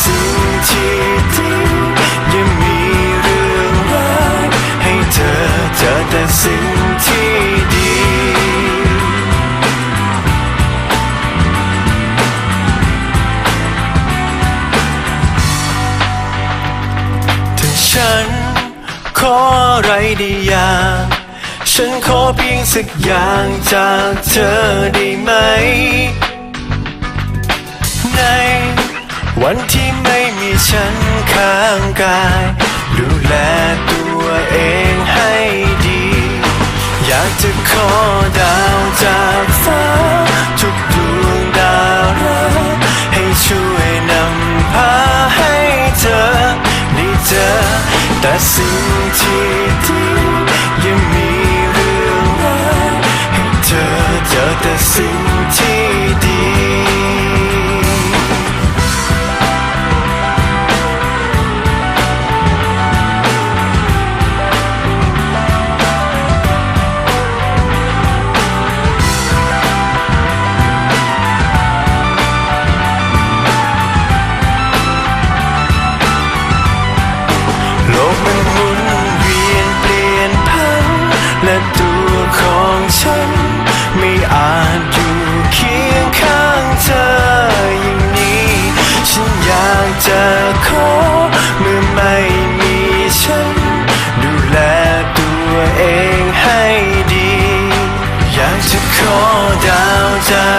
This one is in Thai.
สิ่งที่ดียังมีเรื่องร้ายให้เธอเจอแต่สิ่งที่ดีถ้าฉันขออะไรได้อย่างฉันขอเพียงสักอย่างจากเธอได้ไหมใน วันที่ไม่มีฉันข้างกาย ดูแลตัวเองให้ดี อยากจะขอดาวจากฟ้า ทุกดวงดาวรักให้ช่วยนำพาให้เธอได้เจอแต่สิ่งที่ดียังมีเรื่องร้ายให้เธอเจอแต่สิ่ง 자